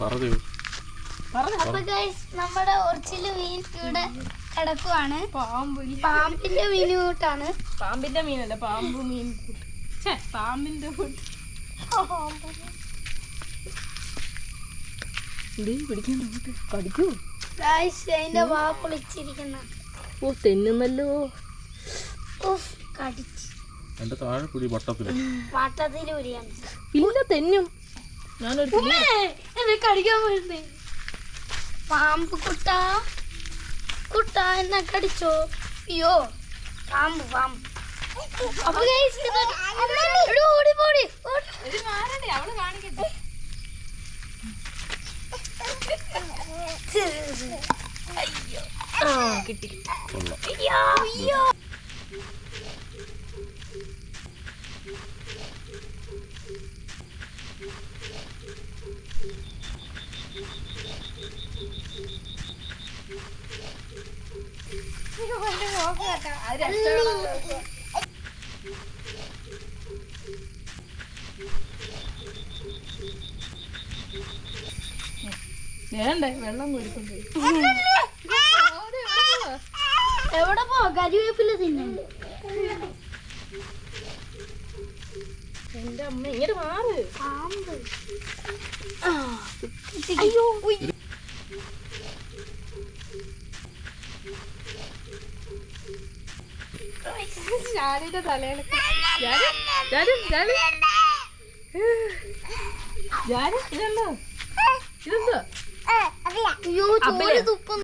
പറഞ്ഞു. അപ്പൊ ഗൈസ് നമ്മുടെ ഒറിജിനൽ മീൻ ഇവിടെ കിടക്കുവാണ്. പാമ്പ് പാമ്പിന്റെ മീൻ കൂട്ടാണ്. പാമ്പിന്റെ മീനല്ല പാമ്പ് മീൻ കൂട്ട്. പാമ്പിന്റെ കൂട്ട്. പിടിക്കാൻ കടിക്കൂ ഗായ്സ് അതിന്റെ വാ പൊളിച്ചിരിക്കുന്ന. ഓ തെന്നുന്നല്ലോ എന്റെ താഴെ പിടി വട്ടത്തിൽ. ഇല്ല തെന്നും. ഞാനൊരു എന്നെ കടിക്കാൻ പോയിരുന്നേ. പാമ്പ് കുട്ട. കുട്ട എന്നെ കടിച്ചോ? അയ്യോ പാമ്പ് പാമ്പ്. അപ്പൊ ഓടി പോടി ഓടി. മാറണ്ടേ അവൾ കാണിക്കട്ടെ. ആ കിട്ടി വേണ്ടേ വെള്ളം കുടിക്കൊണ്ട്? എവിടെ പോ? കരിവേപ്പില തിന്നുണ്ട് എന്റെ അമ്മ ഇങ്ങോട്ട് മാറ്. അയ്യോ ശാലിന്റെ തലയിലൊക്കെ ഇതെന്തോ? ഇതെന്തോ? അയ്യോ? തുപ്പുന്നു.